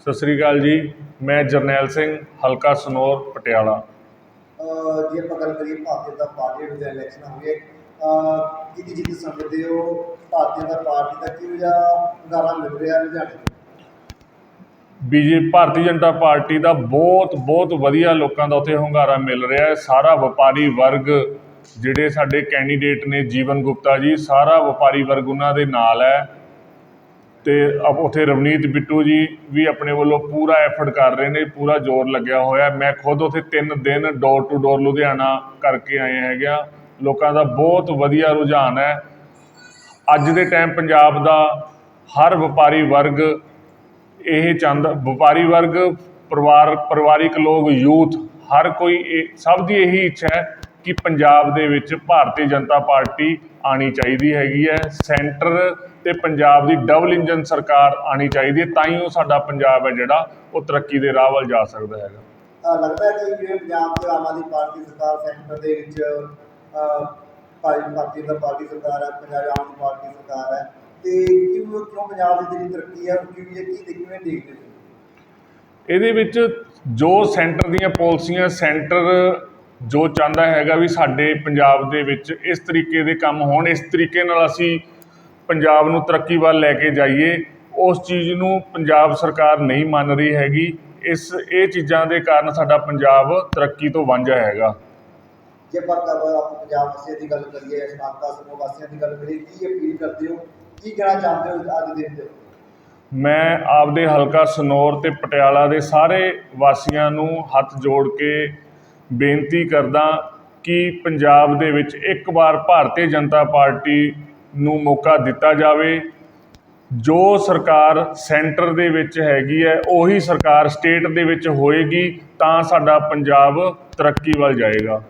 ਸਤਿ ਸ੍ਰੀ ਅਕਾਲ ਜੀ ਮੈਂ ਜਰਨੈਲ ਸਿੰਘ ਹਲਕਾ ਸਨੌਰ ਪਟਿਆਲਾ। ਜੇ ਆਪਾਂ ਗੱਲ ਕਰੀਏ ਭਾਰਤੀ ਜਨਤਾ ਪਾਰਟੀ ਦੇ ਇਲੈਕਸ਼ਨ ਹੋਏ ਅਹ ਕਿਹਦੀ ਜਿੱਤ ਸਮਝਦੇ ਹੋ? ਭਾਰਤੀ ਜਨਤਾ ਪਾਰਟੀ ਦਾ ਕਿਹੋ ਜਿਹਾ ਹੁੰਗਾਰਾ ਮਿਲ ਰਿਹਾ ਲੁਧਿਆਣੇ ਬੀਜੇ ਭਾਰਤੀ ਜਨਤਾ ਪਾਰਟੀ ਦਾ ਬਹੁਤ ਬਹੁਤ ਵਧੀਆ ਲੋਕਾਂ ਦਾ ਉੱਥੇ ਹੁੰਗਾਰਾ ਮਿਲ ਰਿਹਾ ਹੈ। ਸਾਰਾ ਵਪਾਰੀ ਵਰਗ ਜਿਹੜੇ ਸਾਡੇ ਕੈਂਡੀਡੇਟ ਨੇ ਜੀਵਨ ਗੁਪਤਾ ਜੀ, ਸਾਰਾ ਵਪਾਰੀ ਵਰਗ ਉਹਨਾਂ ਦੇ ਨਾਲ ਹੈ। ਤੇ ਅਬ ਉੱਥੇ ਰਵਨੀਤ ਬਿੱਟੂ ਜੀ ਵੀ ਆਪਣੇ ਵੱਲੋਂ ਪੂਰਾ ਐਫਰਟ ਕਰ ਰਹੇ ਨੇ, ਪੂਰਾ ਜ਼ੋਰ ਲੱਗਿਆ ਹੋਇਆ ਮੈਂ ਖੁਦ ਉੱਥੇ 3 ਦਿਨ ਡੋਰ ਟੂ ਡੋਰ ਲੁਧਿਆਣਾ ਕਰਕੇ ਆਏ ਹੈਗਾ ਲੋਕਾਂ ਦਾ ਬਹੁਤ ਵਧੀਆ ਰੁਝਾਨ ਹੈ। ਅੱਜ ਦੇ ਟਾਈਮ ਪੰਜਾਬ ਦਾ ਹਰ ਵਪਾਰੀ ਵਰਗ ਇਹ ਚਾਹੁੰਦਾ ਵਪਾਰੀ ਵਰਗ, ਪਰਿਵਾਰ, ਪਰਿਵਾਰਿਕ ਲੋਕ, ਯੂਥ, ਹਰ ਕੋਈ ਇਹ ਸਭ ਦੀ ਇਹੀ ਇੱਛਾ ਹੈ ਕਿ ਪੰਜਾਬ ਦੇ ਵਿੱਚ ਭਾਰਤੀ ਜਨਤਾ ਪਾਰਟੀ ਆਉਣੀ ਚਾਹੀਦੀ ਹੈਗੀ ਹੈ। ਸੈਂਟਰ ਅਤੇ ਪੰਜਾਬ ਦੀ ਡਬਲ ਇੰਜਨ ਸਰਕਾਰ ਆਉਣੀ ਚਾਹੀਦੀ ਹੈ, ਤਾਂ ਹੀ ਉਹ ਸਾਡਾ ਪੰਜਾਬ ਹੈ ਜਿਹੜਾ ਉਹ ਤਰੱਕੀ ਦੇ ਰਾਹ ਵੱਲ ਜਾ ਸਕਦਾ ਹੈਗਾ। ਲੱਗਦਾ ਹੈ ਕਿ ਜਿਵੇਂ ਪੰਜਾਬ 'ਚ ਆਮ ਆਦਮੀ ਪਾਰਟੀ ਸਰਕਾਰ ਸੈਂਟਰ ਦੇ ਵਿੱਚ ਭਾਈ- ਭਾਰਤੀ ਜਨਤਾ ਪਾਰਟੀ ਸਰਕਾਰ ਹੈ, ਪੰਜਾਬ ਆਮ ਆਦਮੀ ਪਾਰਟੀ ਸਰਕਾਰ ਹੈ, ਤੇ ਕਿਉਂ ਕਿਉਂ ਪੰਜਾਬ ਦੀ ਜਿਹੜੀ ਤਰੱਕੀ ਹੈ ਉਹ ਕਿਵੇਂ ਕੀ ਦੇ- ਕਿਵੇਂ ਦੇਖਦੇ ਹੋ? ਇਹਦੇ ਵਿੱਚ ਜੋ ਸੈਂਟਰ ਦੀਆਂ ਪਾਲਿਸੀਆਂ ਸੈਂਟਰ ਜੋ ਚਾਹੁੰਦਾ ਹੈਗਾ ਵੀ ਸਾਡੇ ਪੰਜਾਬ ਦੇ ਵਿੱਚ ਇਸ ਤਰੀਕੇ ਦੇ ਕੰਮ ਹੋਣ ਇਸ ਤਰੀਕੇ ਨਾਲ ਅਸੀਂ ਪੰਜਾਬ ਨੂੰ ਤਰੱਕੀ ਵੱਲ ਲੈ ਕੇ ਜਾਈਏ ਉਸ ਚੀਜ਼ ਨੂੰ ਪੰਜਾਬ ਸਰਕਾਰ ਨਹੀਂ ਮੰਨ ਰਹੀ ਹੈਗੀ। ਇਸ ਇਹ ਚੀਜ਼ਾਂ ਦੇ ਕਾਰਨ ਸਾਡਾ ਪੰਜਾਬ ਤਰੱਕੀ ਤੋਂ ਵਾਂਝਾ ਹੈਗਾ। ਜੇ ਆਪਾਂ ਪੰਜਾਬ ਵਾਸੀਆਂ ਦੀ ਗੱਲ ਕਰੀਏ ਸਾਬਕਾ ਸਮੂਹ ਵਾਸੀਆਂ ਦੀ ਗੱਲ ਕਰੀਏ ਕੀ ਅਪੀਲ ਕਰਦੇ ਹੋ? ਕੀ ਕਹਿਣਾ ਚਾਹੁੰਦੇ ਹੋ ਅੱਜ ਦੇ ਦਿਨ? ਮੈਂ ਆਪਦੇ ਹਲਕਾ ਸਨੌਰ ਤੇ ਪਟਿਆਲਾ ਦੇ ਸਾਰੇ ਵਾਸੀਆਂ ਨੂੰ ਹੱਥ ਜੋੜ ਕੇ ਬੇਨਤੀ ਕਰਦਾ ਕਿ ਪੰਜਾਬ ਦੇ ਵਿੱਚ ਇੱਕ ਵਾਰ ਭਾਰਤੀ ਜਨਤਾ ਪਾਰਟੀ ਨੂੰ ਮੌਕਾ ਦਿੱਤਾ ਜਾਵੇ। ਜੋ ਸਰਕਾਰ ਸੈਂਟਰ ਦੇ ਵਿੱਚ ਹੈਗੀ ਹੈ, ਉਹੀ ਸਰਕਾਰ ਸਟੇਟ ਦੇ ਵਿੱਚ ਹੋਏਗੀ ਤਾਂ ਸਾਡਾ ਪੰਜਾਬ ਤਰੱਕੀ ਵੱਲ ਜਾਏਗਾ।